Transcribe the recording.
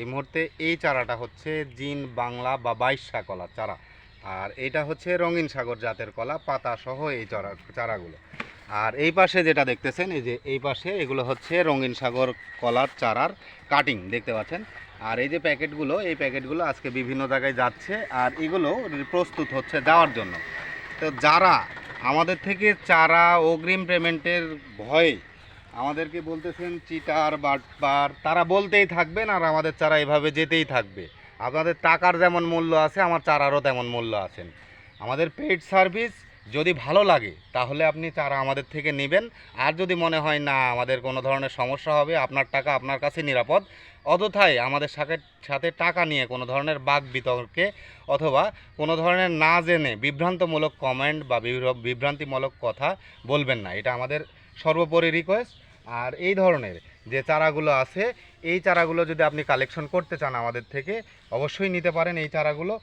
এই মুহূর্তে এই চারাটা হচ্ছে জিন, বাংলা বা বাইশা কলা চারা। আর এটা হচ্ছে রঙিন সাগর জাতের কলা, পাতা সহ এই চারা, চারাগুলো। আর এই পাশে যেটা দেখতেছেন, এই যে এই পাশে এগুলো হচ্ছে রঙিন সাগর কলার চারার কাটিং, দেখতে পাচ্ছেন? আর এই যে প্যাকেটগুলো, এই প্যাকেটগুলো আজকে বিভিন্ন জায়গায় যাচ্ছে, আর এগুলো প্রস্তুত হচ্ছে যাওয়ার জন্য। তো যারা আমাদের থেকে চারা অগ্রিম পেমেন্টের ভয়ে আমাদেরকে বলতেছেন চিটার বাটপার তারা বলতেই থাকবেন আর আমাদের চারা এভাবে যেতেই থাকবে। আপনাদের টাকার যেমন মূল্য আছে, আমার চারারও তেমন মূল্য আছেন। আমাদের পেড সার্ভিস যদি ভালো লাগে, তাহলে আপনি চারা আমাদের থেকে নেবেন। আর যদি মনে হয়, না, আমাদের কোনো ধরনের সমস্যা হবে, আপনার টাকা আপনার কাছে নিরাপদ অযথায় আমাদের সাথে সাথে টাকা নিয়ে কোনো ধরনের বাক বিতর্কে অথবা কোনো ধরনের না জেনে বিভ্রান্তমূলক কমেন্ট বা বিভ্রান্তিমূলক কথা বলবেন না। এটা আমাদের সর্বোপরি রিকোয়েস্ট আর এই ধরনের যে চারাগুলো আছে, এই চারাগুলো যদি আপনি কালেকশন করতে চান আমাদের থেকে, অবশ্যই নিতে পারেন এই চারাগুলো।